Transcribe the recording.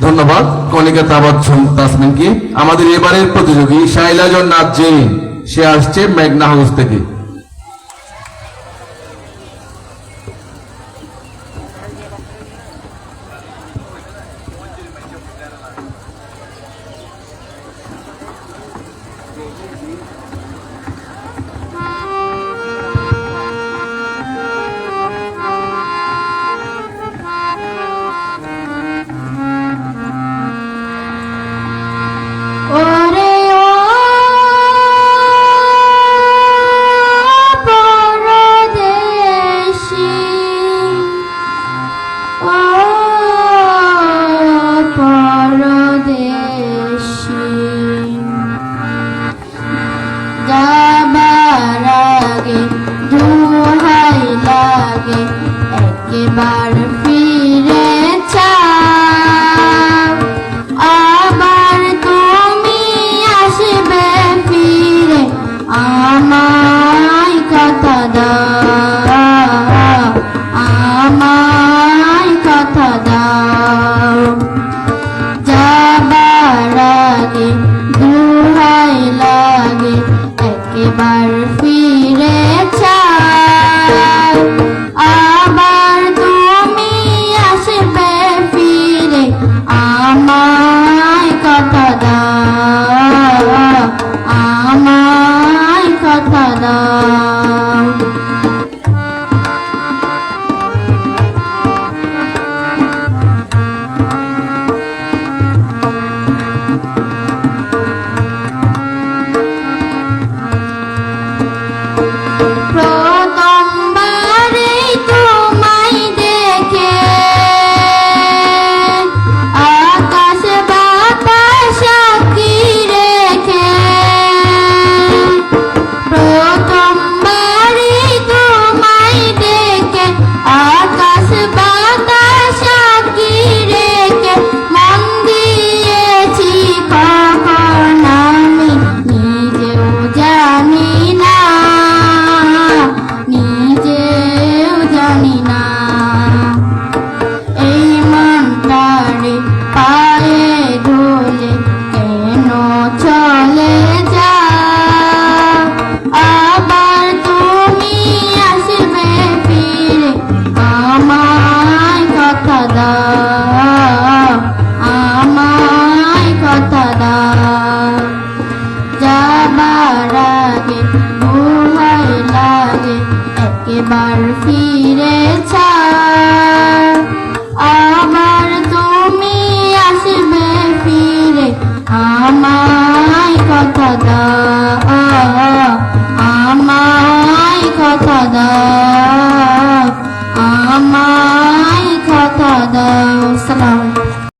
ধন্যবাদ। কনিকা তাবাদ তাসমিনকে। আমাদের এবারের প্রতিযোগী শাইলাজন নাথ জেরিন সে আসছে মেঘনা হাউস থেকে। Bye. না জানি 咋的